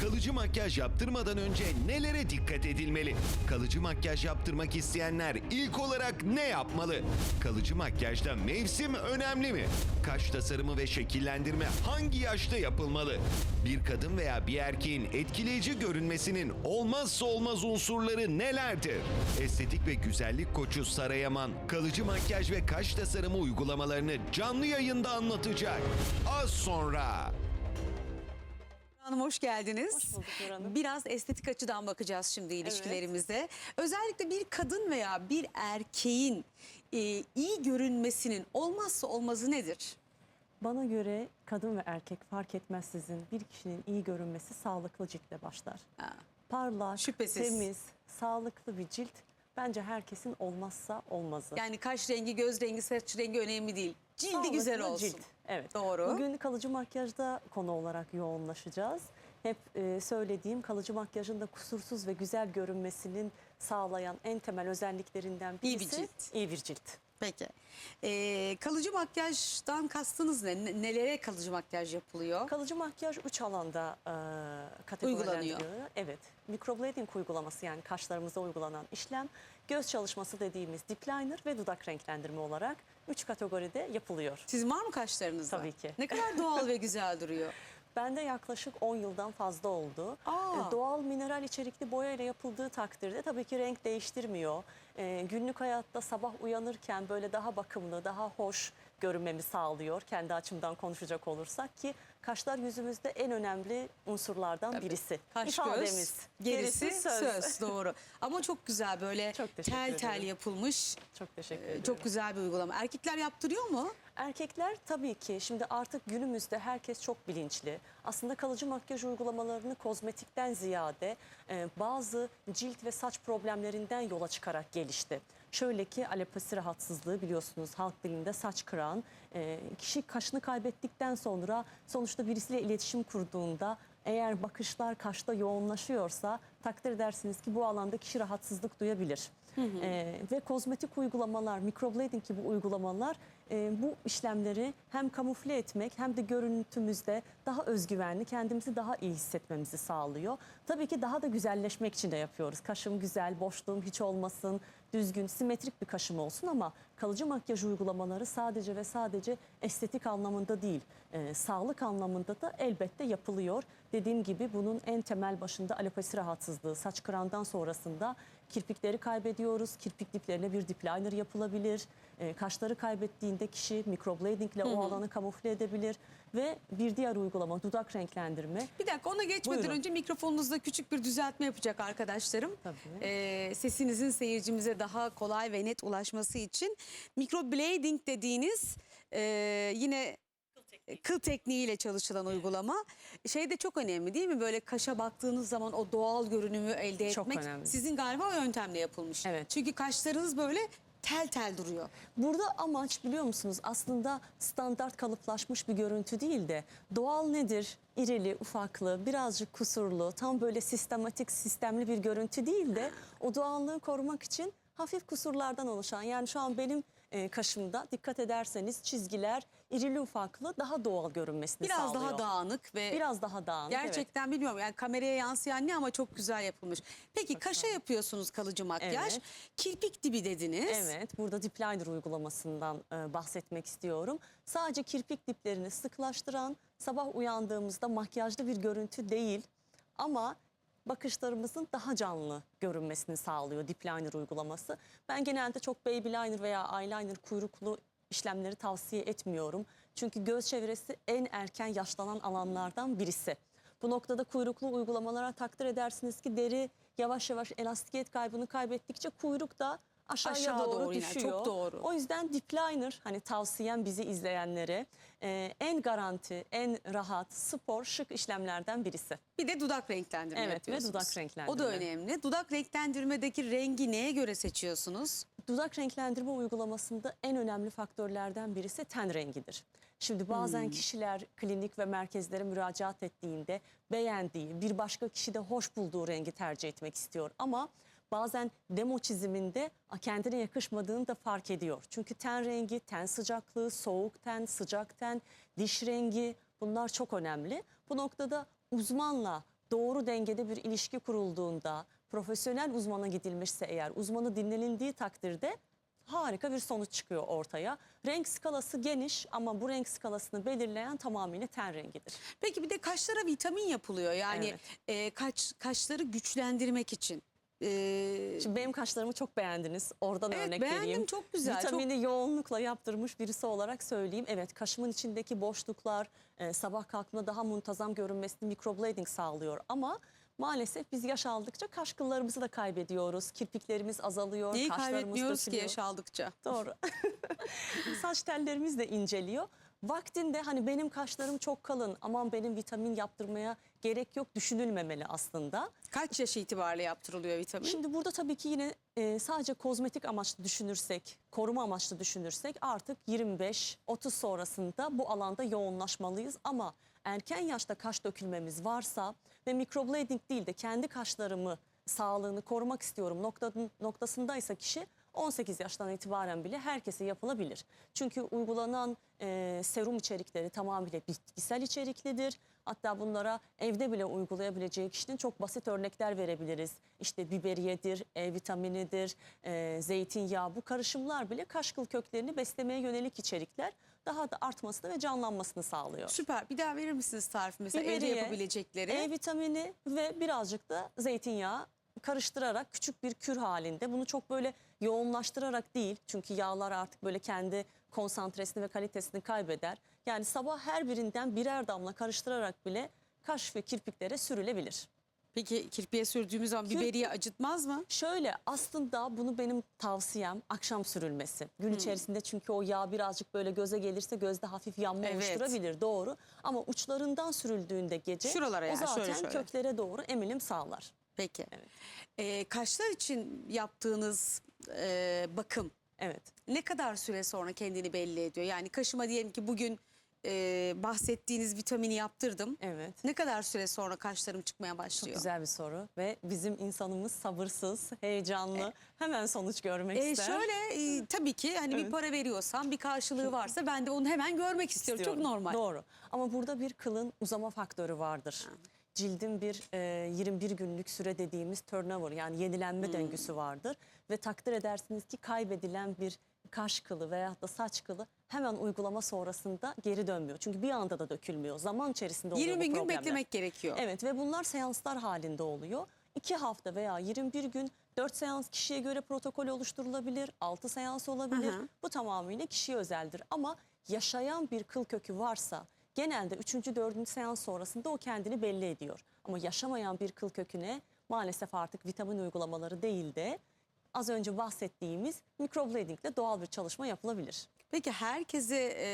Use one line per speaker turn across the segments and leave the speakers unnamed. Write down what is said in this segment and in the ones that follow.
Kalıcı makyaj yaptırmadan önce nelere dikkat edilmeli? Kalıcı makyaj yaptırmak isteyenler ilk olarak ne yapmalı? Kalıcı makyajda mevsim önemli mi? Kaş tasarımı ve şekillendirme hangi yaşta yapılmalı? Bir kadın veya bir erkeğin etkileyici görünmesinin olmazsa olmaz unsurları nelerdir? Estetik ve güzellik koçu Sara Yaman, kalıcı makyaj ve kaş tasarımı uygulamalarını canlı yayında anlatacak. Az sonra.
Hanım hoş geldiniz.
Hoş bulduk Nur Hanım.
Biraz estetik açıdan bakacağız şimdi ilişkilerimize. Özellikle bir kadın veya bir erkeğin e, iyi görünmesinin olmazsa olmazı nedir?
Bana göre kadın ve erkek fark etmezsizin bir kişinin iyi görünmesi sağlıklı ciltle başlar.
Ha.
Parlak,
Şüphesiz.
temiz, sağlıklı bir cilt bence herkesin olmazsa olmazı.
Yani kaş rengi, göz rengi, saç rengi önemli değil. Cildi
Sağlıklı
güzel olsun.
Cilt. Evet.
Doğru.
Bugün kalıcı makyajda konu olarak yoğunlaşacağız. Hep e, söylediğim kalıcı makyajın da kusursuz ve güzel görünmesinin sağlayan en temel özelliklerinden
İyi bir
birisi
cilt.
iyi bir cilt.
Peki. E, kalıcı makyajdan kastınız ne? Ne- Nelere kalıcı makyaj yapılıyor?
Kalıcı makyaj üç alanda e, kategorilendiriliyor. Evet. Microblading uygulaması yani kaşlarımıza uygulanan işlem, göz çalışması dediğimiz dip liner ve dudak renklendirme olarak üç kategoride yapılıyor.
Sizin var mı kaşlarınızda?
Tabii ki.
Ne kadar doğal ve güzel duruyor.
Bende yaklaşık 10 yıldan fazla oldu.
Aa.
E, Doğal mineral içerikli boya ile yapıldığı takdirde tabii ki renk değiştirmiyor. E, günlük hayatta sabah uyanırken böyle daha bakımlı, daha hoş görünmemi sağlıyor. Kendi açımdan konuşacak olursak ki kaşlar yüzümüzde en önemli unsurlardan birisi.
Kaş
İfademiz.
göz, gerisi, söz. Doğru. Ama çok güzel böyle
Çok
tel tel yapılmış.
Çok teşekkür
e,
ederim.
Çok güzel bir uygulama. Erkekler yaptırıyor mu?
Erkekler tabii ki şimdi artık günümüzde herkes çok bilinçli. Aslında kalıcı makyaj uygulamalarını kozmetikten ziyade e, bazı cilt ve saç problemlerinden yola çıkarak gelişti. Şöyle ki alopesi rahatsızlığı biliyorsunuz halk dilinde saç kıran. e, kişi kaşını kaybettikten sonra sonuçta birisiyle iletişim kurduğunda eğer bakışlar kaşta yoğunlaşıyorsa takdir edersiniz ki bu alanda kişi rahatsızlık duyabilir. Ee, ve kozmetik uygulamalar, microblading gibi uygulamalar e, bu işlemleri hem kamufle etmek hem de görüntümüzde daha özgüvenli, kendimizi daha iyi hissetmemizi sağlıyor. Tabii ki daha da güzelleşmek için de yapıyoruz. Kaşım güzel, boşluğum hiç olmasın, düzgün, simetrik bir kaşım olsun ama kalıcı makyaj uygulamaları sadece ve sadece estetik anlamında değil, e, sağlık anlamında da elbette yapılıyor. Dediğim gibi bunun en temel başında alopesi rahatsızlığı, saç kırandan sonrasında kirpikleri kaybediyoruz. Kirpik diplerine bir dip liner yapılabilir. E, kaşları kaybettiğinde kişi microblading ile o alanı kamufle edebilir. Ve bir diğer uygulama dudak renklendirme.
Bir dakika ona geçmeden
Buyurun.
önce mikrofonunuzda küçük bir düzeltme yapacak arkadaşlarım.
Tabii.
Ee, sesinizin seyircimize daha kolay ve net ulaşması için microblading dediğiniz e, yine kıl tekniğiyle çalışılan uygulama. Şey de çok önemli değil mi? Böyle kaşa baktığınız zaman o doğal görünümü elde
Çok
etmek.
önemli.
Sizin galiba o yöntemle yapılmış.
Evet.
Çünkü kaşlarınız böyle tel tel duruyor.
Burada amaç biliyor musunuz aslında standart kalıplaşmış bir görüntü değil de doğal nedir? İrili, ufaklı, birazcık kusurlu, tam böyle sistematik, sistemli bir görüntü değil de o doğallığı korumak için hafif kusurlardan oluşan yani şu an benim e, kaşımda dikkat ederseniz çizgiler irili ufaklı daha doğal görünmesini
Biraz
sağlıyor.
daha dağınık ve
Biraz daha dağınık. evet.
Gerçekten bilmiyorum yani kameraya yansıyan ne ama çok güzel yapılmış. Peki kaşa yapıyorsunuz kalıcı makyaj.
Evet.
Kirpik dibi dediniz.
Evet, burada dip liner uygulamasından e, bahsetmek istiyorum. Sadece kirpik diplerini sıklaştıran, sabah uyandığımızda makyajlı bir görüntü değil ama bakışlarımızın daha canlı görünmesini sağlıyor dip liner uygulaması. Ben genelde çok baby liner veya eyeliner kuyruklu işlemleri tavsiye etmiyorum. Çünkü göz çevresi en erken yaşlanan alanlardan birisi. Bu noktada kuyruklu uygulamalara takdir edersiniz ki deri yavaş yavaş elastikiyet kaybını kaybettikçe kuyruk da aşağıya
Aşağı
doğru,
doğru iner,
düşüyor.
çok doğru.
O yüzden dip liner hani tavsiyem bizi izleyenlere e, en garanti, en rahat, spor, şık işlemlerden birisi.
Bir de dudak renklendirme
Evet, ve dudak renklendirme.
O da önemli. Dudak renklendirmedeki rengi neye göre seçiyorsunuz?
Dudak renklendirme uygulamasında en önemli faktörlerden birisi ten rengidir. Şimdi bazen
Hmm.
kişiler klinik ve merkezlere müracaat ettiğinde beğendiği, bir başka kişi de hoş bulduğu rengi tercih etmek istiyor. Ama bazen demo çiziminde kendine yakışmadığını da fark ediyor. Çünkü ten rengi, ten sıcaklığı, soğuk ten, sıcak ten, diş rengi bunlar çok önemli. Bu noktada uzmanla doğru dengede bir ilişki kurulduğunda, profesyonel uzmana gidilmişse eğer, uzmanı dinlenildiği takdirde harika bir sonuç çıkıyor ortaya. Renk skalası geniş ama bu renk skalasını belirleyen tamamıyla ten rengidir.
Peki bir de kaşlara vitamin yapılıyor. Yani
Evet.
e, kaş, kaşları güçlendirmek için. E,
Şimdi benim kaşlarımı çok beğendiniz. Oradan
Evet,
örnek
beğendim.
vereyim.
Çok güzel,
Vitamini yoğunlukla yaptırmış birisi olarak söyleyeyim. Evet kaşımın içindeki boşluklar e, sabah kalktığımda daha muntazam görünmesini microblading sağlıyor. Ama maalesef biz yaş aldıkça kaş kıllarımızı da kaybediyoruz. Kirpiklerimiz azalıyor.
neyi kaybetmiyoruz ki yaş aldıkça?
Doğru. Saç tellerimiz de inceliyor. Vaktinde hani benim kaşlarım çok kalın aman benim vitamin yaptırmaya gerek yok düşünülmemeli aslında.
Kaç yaş itibariyle yaptırılıyor vitamin?
Şimdi burada tabii ki yine e, sadece kozmetik amaçlı düşünürsek, koruma amaçlı düşünürsek artık 25-30 sonrasında bu alanda yoğunlaşmalıyız. Ama erken yaşta kaş dökülmemiz varsa ve microblading değil de kendi kaşlarımı sağlığını korumak istiyorum noktasındaysa kişi 18 yaştan itibaren bile herkese yapılabilir. Çünkü uygulanan e, serum içerikleri tamamıyla bitkisel içeriklidir. Hatta bunlara evde bile uygulayabileceği kişinin çok basit örnekler verebiliriz. İşte biberiyedir, E vitaminidir, e, zeytinyağı bu karışımlar bile kaş kıl köklerini beslemeye yönelik içerikler daha da artmasını ve canlanmasını sağlıyor.
Süper. Bir daha verir misiniz tarifi mesela evde
Biberiye,
yapabilecekleri?
E vitamini ve birazcık da zeytinyağı karıştırarak küçük bir kür halinde bunu çok böyle yoğunlaştırarak değil çünkü yağlar artık böyle kendi konsantresini ve kalitesini kaybeder. Yani sabah her birinden birer damla karıştırarak bile kaş ve kirpiklere sürülebilir.
Peki kirpiğe sürdüğümüz zaman biberiye acıtmaz mı?
Şöyle aslında bunu benim tavsiyem akşam sürülmesi. Gün içerisinde çünkü o yağ birazcık böyle göze gelirse gözde hafif yanma
Evet.
oluşturabilir doğru. Ama uçlarından sürüldüğünde gece
Şuralara
o
yani,
zaten
şöyle şöyle.
köklere doğru emilim sağlar.
Peki.
Evet.
Ee, kaşlar için yaptığınız e, bakım
Evet.
ne kadar süre sonra kendini belli ediyor? Yani kaşıma diyelim ki bugün e, bahsettiğiniz vitamini yaptırdım.
Evet.
Ne kadar süre sonra kaşlarım çıkmaya
Çok
başlıyor?
güzel bir soru ve bizim insanımız sabırsız, heyecanlı, hemen sonuç görmek
Ee,
ister.
şöyle e, tabii ki hani bir
Evet.
para veriyorsam bir karşılığı varsa ben de onu hemen görmek istiyorum.
istiyorum.
Çok normal.
Doğru. Ama burada bir kılın uzama faktörü vardır. Cildin bir e, 21 günlük süre dediğimiz turnover yani yenilenme döngüsü vardır. Ve takdir edersiniz ki kaybedilen bir kaş kılı veya da saç kılı hemen uygulama sonrasında geri dönmüyor. Çünkü bir anda da dökülmüyor. Zaman içerisinde oluyor
20
bu
gün beklemek gerekiyor.
Evet ve bunlar seanslar halinde oluyor. 2 hafta veya 21 gün 4 seans kişiye göre protokol oluşturulabilir. 6 seans olabilir.
Hı hı.
Bu tamamıyla kişiye özeldir. Ama yaşayan bir kıl kökü varsa genelde 3. 4. seans sonrasında o kendini belli ediyor. Ama yaşamayan bir kıl köküne maalesef artık vitamin uygulamaları değil de az önce bahsettiğimiz microblading ile doğal bir çalışma yapılabilir.
Peki herkese e,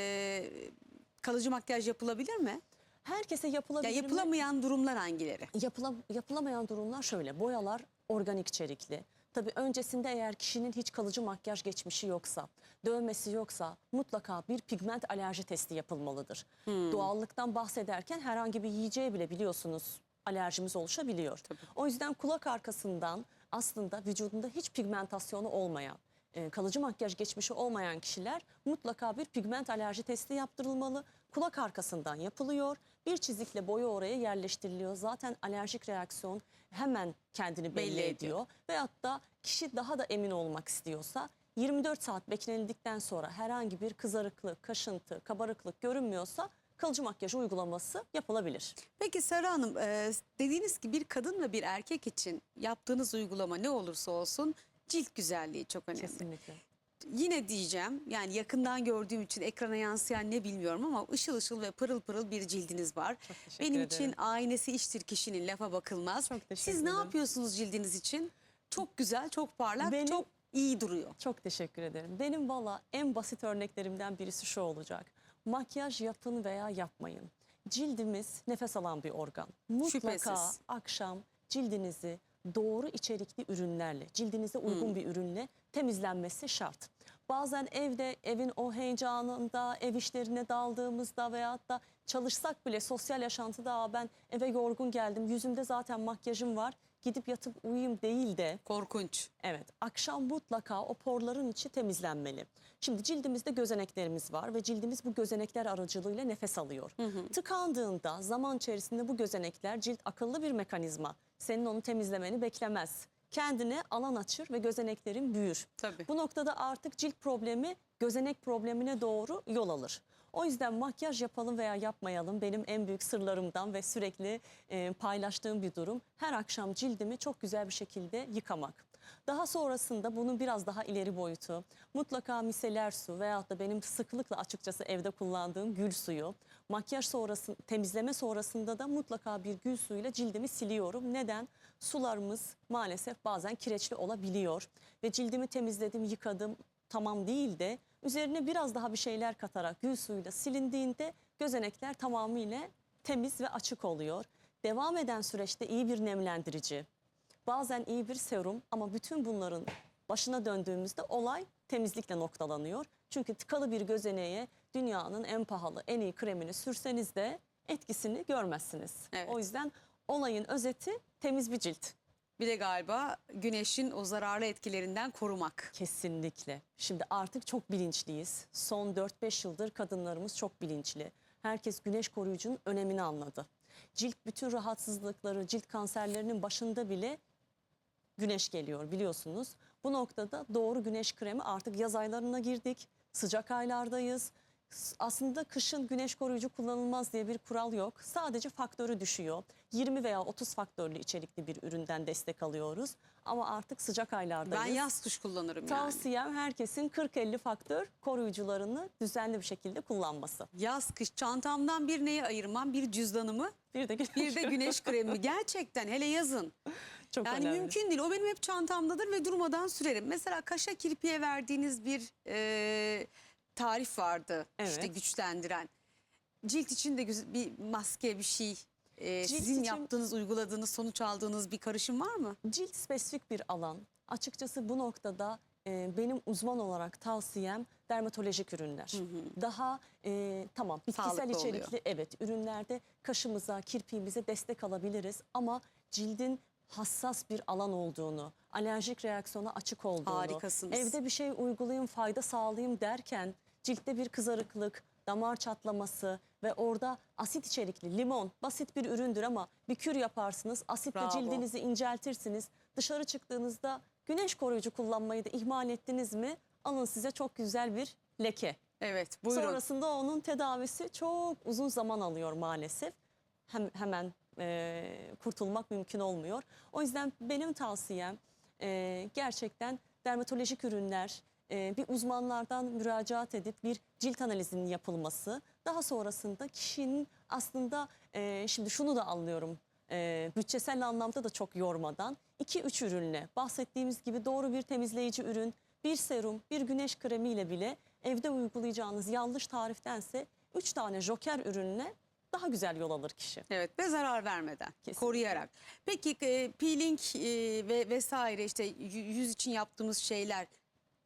kalıcı makyaj yapılabilir mi?
Herkese
Ya
yapılabilir mi?
yapılamayan durumlar hangileri?
Yapıla, yapılamayan durumlar şöyle. Boyalar organik içerikli. Tabii öncesinde eğer kişinin hiç kalıcı makyaj geçmişi yoksa, dövmesi yoksa mutlaka bir pigment alerji testi yapılmalıdır. Doğallıktan bahsederken herhangi bir yiyeceğe bile biliyorsunuz alerjimiz oluşabiliyor. O yüzden kulak arkasından aslında vücudunda hiç pigmentasyonu olmayan, e, kalıcı makyaj geçmişi olmayan kişiler mutlaka bir pigment alerji testi yaptırılmalı. Kulak arkasından yapılıyor. Bir çizikle boya oraya yerleştiriliyor. Zaten alerjik reaksiyon hemen kendini belli,
Belli ediyor.
ediyor. Veyahut da kişi daha da emin olmak istiyorsa 24 saat beklenildikten sonra herhangi bir kızarıklık, kaşıntı, kabarıklık görünmüyorsa kalıcı makyaj uygulaması yapılabilir.
Peki Sara Hanım e, dediğiniz ki bir kadın ve bir erkek için yaptığınız uygulama ne olursa olsun cilt güzelliği çok önemli.
Kesinlikle.
Yine diyeceğim yani yakından gördüğüm için ekrana yansıyan ne bilmiyorum ama ışıl ışıl ve pırıl pırıl bir cildiniz var.
Çok teşekkür
Benim
ederim.
için aynesi iştir kişinin lafa bakılmaz.
Çok teşekkür
Siz ne
ederim.
yapıyorsunuz cildiniz için? Çok güzel, çok parlak,
Benim-
çok iyi duruyor.
Çok teşekkür ederim. Benim valla en basit örneklerimden birisi şu olacak. Makyaj yapın veya yapmayın. Cildimiz nefes alan bir organ. Mutlaka
Şüphesiz.
akşam cildinizi doğru içerikli ürünlerle, cildinize uygun
Hmm.
bir ürünle temizlenmesi şart. Bazen evde evin o heyecanında, ev işlerine daldığımızda veyahut da çalışsak bile sosyal yaşantıda ben eve yorgun geldim, yüzümde zaten makyajım var, gidip yatıp uyuyayım değil de
Korkunç.
Evet, akşam mutlaka o porların içi temizlenmeli. Şimdi cildimizde gözeneklerimiz var ve cildimiz bu gözenekler aracılığıyla nefes alıyor. Tıkandığında zaman içerisinde bu gözenekler cilt akıllı bir mekanizma. Senin onu temizlemeni beklemez. Kendine alan açır ve gözeneklerin büyür.
Tabii.
Bu noktada artık cilt problemi gözenek problemine doğru yol alır. O yüzden makyaj yapalım veya yapmayalım benim en büyük sırlarımdan ve sürekli e, paylaştığım bir durum. Her akşam cildimi çok güzel bir şekilde yıkamak. Daha sonrasında bunun biraz daha ileri boyutu mutlaka miseler su veyahut da benim sıklıkla açıkçası evde kullandığım gül suyu. Makyaj sonrası temizleme sonrasında da mutlaka bir gül suyuyla cildimi siliyorum. Neden? Sularımız maalesef bazen kireçli olabiliyor ve cildimi temizledim, yıkadım tamam değil de üzerine biraz daha bir şeyler katarak gül suyuyla silindiğinde gözenekler tamamıyla temiz ve açık oluyor. Devam eden süreçte iyi bir nemlendirici, bazen iyi bir serum ama bütün bunların başına döndüğümüzde olay temizlikle noktalanıyor. Çünkü tıkalı bir gözeneğe dünyanın en pahalı, en iyi kremini sürseniz de etkisini görmezsiniz.
Evet.
O yüzden olayın özeti temiz bir cilt.
Bir de galiba güneşin o zararlı etkilerinden korumak.
Kesinlikle. Şimdi artık çok bilinçliyiz. Son 4-5 yıldır kadınlarımız çok bilinçli. Herkes güneş koruyucunun önemini anladı. Cilt bütün rahatsızlıkları, cilt kanserlerinin başında bile güneş geliyor biliyorsunuz. Bu noktada doğru güneş kremi artık yaz aylarına girdik. Sıcak aylardayız. Aslında kışın güneş koruyucu kullanılmaz diye bir kural yok. Sadece faktörü düşüyor. 20 veya 30 faktörlü içerikli bir üründen destek alıyoruz. Ama artık sıcak aylardayız.
Ben yaz kış kullanırım yani.
Tavsiyem herkesin 40-50 faktör koruyucularını düzenli bir şekilde kullanması.
Yaz kış çantamdan bir neye ayırmam? Bir cüzdanımı,
Bir de güneş,
bir de güneş kremi. Gerçekten hele yazın.
çok
Yani
önemli.
mümkün değil. O benim hep çantamdadır ve durmadan sürerim. Mesela kaşa kirpiğe verdiğiniz bir e, tarif vardı. İşte
Evet.
güçlendiren. Cilt için de bir maske bir şey. E,
Cilt
sizin
için-
yaptığınız, uyguladığınız, sonuç aldığınız bir karışım var mı?
Cilt spesifik bir alan. Açıkçası bu noktada e, benim uzman olarak tavsiyem dermatolojik ürünler. Daha e, tamam bitkisel
Sağlıklı
içerikli
oluyor.
evet ürünlerde kaşımıza, kirpiğimize destek alabiliriz ama cildin hassas bir alan olduğunu, alerjik reaksiyona açık olduğunu,
Harikasınız.
evde bir şey uygulayayım, fayda sağlayayım derken ciltte bir kızarıklık, damar çatlaması ve orada asit içerikli limon basit bir üründür ama bir kür yaparsınız. Asitle
Bravo.
cildinizi inceltirsiniz. Dışarı çıktığınızda güneş koruyucu kullanmayı da ihmal ettiniz mi? Alın size çok güzel bir leke.
Evet buyurun.
Sonrasında onun tedavisi çok uzun zaman alıyor maalesef. Hem, hemen e, kurtulmak mümkün olmuyor. O yüzden benim tavsiyem e, gerçekten dermatolojik ürünler, e, bir uzmanlardan müracaat edip bir cilt analizinin yapılması. Daha sonrasında kişinin aslında e, şimdi şunu da anlıyorum. E, bütçesel anlamda da çok yormadan 2-3 ürünle bahsettiğimiz gibi doğru bir temizleyici ürün, bir serum, bir güneş kremiyle bile evde uygulayacağınız yanlış tariftense 3 tane joker ürünle daha güzel yol alır kişi.
Evet ve zarar vermeden
Kesinlikle.
koruyarak. Peki e, peeling e, ve vesaire işte yüz için yaptığımız şeyler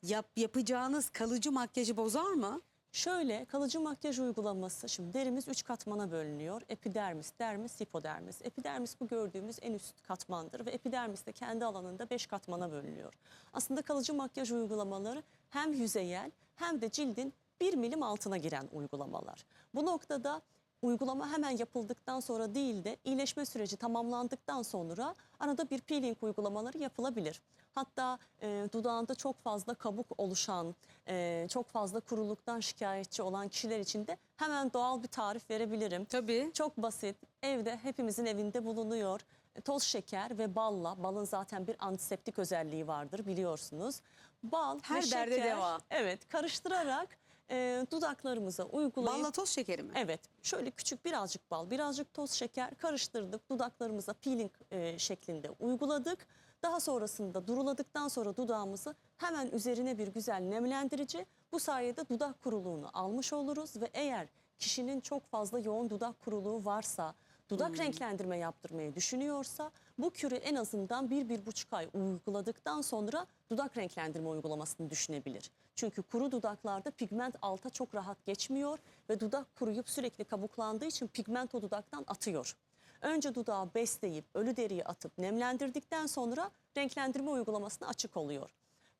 yap, yapacağınız kalıcı makyajı bozar mı?
Şöyle kalıcı makyaj uygulaması şimdi derimiz 3 katmana bölünüyor. Epidermis, dermis, hipodermis. Epidermis bu gördüğümüz en üst katmandır ve epidermis de kendi alanında 5 katmana bölünüyor. Aslında kalıcı makyaj uygulamaları hem yüzeyel hem de cildin 1 milim altına giren uygulamalar. Bu noktada uygulama hemen yapıldıktan sonra değil de iyileşme süreci tamamlandıktan sonra arada bir peeling uygulamaları yapılabilir. Hatta e, dudağında çok fazla kabuk oluşan, e, çok fazla kuruluktan şikayetçi olan kişiler için de hemen doğal bir tarif verebilirim.
Tabii.
Çok basit, evde hepimizin evinde bulunuyor. E, Toz şeker ve balla, balın zaten bir antiseptik özelliği vardır biliyorsunuz. Bal
Her
ve
derde
şeker,
deva.
Evet, karıştırarak e, dudaklarımıza uygulayıp
Balla toz şekeri mi?
Evet, şöyle küçük birazcık bal, birazcık toz şeker karıştırdık. Dudaklarımıza peeling e, şeklinde uyguladık. Daha sonrasında duruladıktan sonra dudağımızı hemen üzerine bir güzel nemlendirici. Bu sayede dudak kuruluğunu almış oluruz ve eğer kişinin çok fazla yoğun dudak kuruluğu varsa, dudak renklendirme yaptırmayı düşünüyorsa bu kürü en azından bir, bir buçuk ay uyguladıktan sonra dudak renklendirme uygulamasını düşünebilir. Çünkü kuru dudaklarda pigment alta çok rahat geçmiyor ve dudak kuruyup sürekli kabuklandığı için pigment o dudaktan atıyor. Önce dudağı besleyip ölü deriyi atıp nemlendirdikten sonra renklendirme uygulamasına açık oluyor.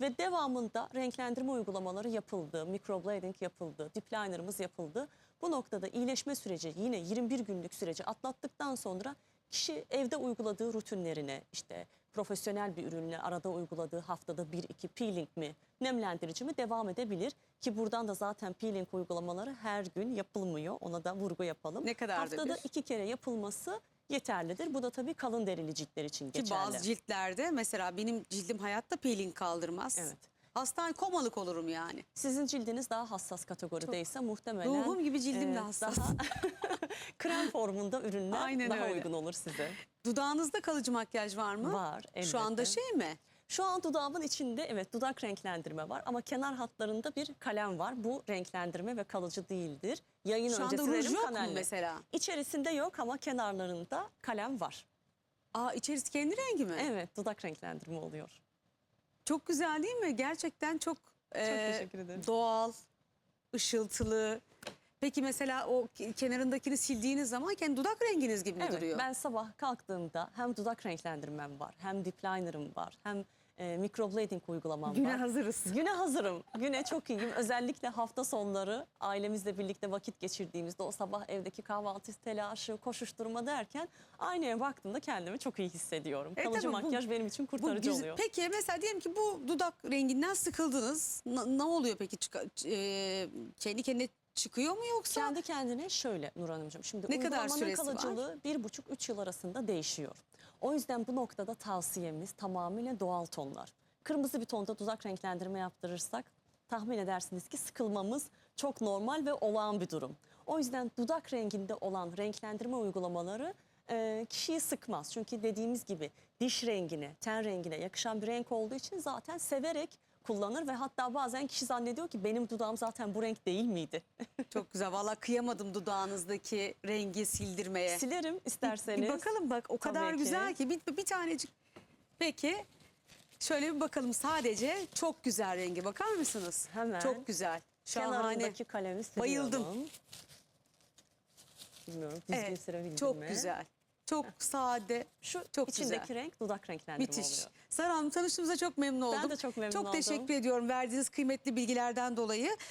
Ve devamında renklendirme uygulamaları yapıldı, microblading yapıldı, dip liner'ımız yapıldı. Bu noktada iyileşme süreci yine 21 günlük süreci atlattıktan sonra kişi evde uyguladığı rutinlerine işte profesyonel bir ürünle arada uyguladığı haftada 1-2 peeling mi, nemlendirici mi devam edebilir. Ki buradan da zaten peeling uygulamaları her gün yapılmıyor. Ona da vurgu yapalım.
Ne kadardır
Haftada
bir?
iki kere yapılması yeterlidir. Bu da tabii kalın derili ciltler için
Ki
geçerli.
bazı ciltlerde mesela benim cildim hayatta peeling kaldırmaz.
Evet.
Hastane komalık olurum yani.
Sizin cildiniz daha hassas kategorideyse muhtemelen
Ruhum gibi cildim de hassas.
Daha krem formunda ürünler
Aynen
daha
öyle.
uygun olur size.
Dudağınızda kalıcı makyaj var mı?
Var,
Şu anda
elbette.
şey mi?
Şu an dudağımın içinde evet dudak renklendirme var ama kenar hatlarında bir kalem var. Bu renklendirme ve kalıcı değildir. Yayın
Şu anda ruj yok mu mesela?
İçerisinde yok ama kenarlarında kalem var.
Aa içerisi kendi rengi mi?
Evet dudak renklendirme oluyor.
Çok güzel değil mi? Gerçekten çok, e,
teşekkür ederim.
doğal, ışıltılı. Peki mesela o ke- kenarındakini sildiğiniz zaman kendi dudak renginiz gibi
Evet,
duruyor?
ben sabah kalktığımda hem dudak renklendirmem var, hem dip liner'ım var, hem e, microblading uygulamam
Güne
var.
hazırız.
Güne hazırım. Güne çok iyiyim. Özellikle hafta sonları ailemizle birlikte vakit geçirdiğimizde o sabah evdeki kahvaltı telaşı, koşuşturma derken aynaya baktığımda kendimi çok iyi hissediyorum.
E,
Kalıcı
tabii bu-
makyaj benim için
Bu
kurtarıcı
güzel-
oluyor.
Peki mesela diyelim ki bu dudak renginden sıkıldınız. N- ne oluyor peki? Çıka- e, kendi kendine çıkıyor mu yoksa?
Kendi kendine şöyle Nur Hanımcığım. Şimdi
Ne kadar süresi var?
kalıcılığı bir buçuk üç yıl arasında değişiyor. O yüzden bu noktada tavsiyemiz tamamıyla doğal tonlar. Kırmızı bir tonda dudak renklendirme yaptırırsak tahmin edersiniz ki sıkılmamız çok normal ve olağan bir durum. O yüzden dudak renginde olan renklendirme uygulamaları e, kişiyi sıkmaz. Çünkü dediğimiz gibi diş rengine, ten rengine yakışan bir renk olduğu için zaten severek kullanır ve hatta bazen kişi zannediyor ki benim dudağım zaten bu renk değil miydi?
Çok güzel. Valla kıyamadım dudağınızdaki rengi sildirmeye.
Silerim isterseniz.
Bir bakalım bak o kadar
ki.
güzel ki bir, bir tanecik. Peki şöyle bir bakalım sadece çok güzel rengi bakar mısınız?
Hemen.
Çok güzel. Şahane.
Kenarındaki kalemi siliyorum.
Bayıldım.
Bilmiyorum düzgün
Evet,
sürebildim
çok
mi?
güzel. Çok sade.
Şu
Çok
içindeki
güzel.
renk dudak renklendirme
Müthiş.
oluyor.
Sara Hanım tanıştığımıza çok memnun oldum.
Ben de çok memnun
Çok
oldum.
teşekkür ediyorum verdiğiniz kıymetli bilgilerden dolayı.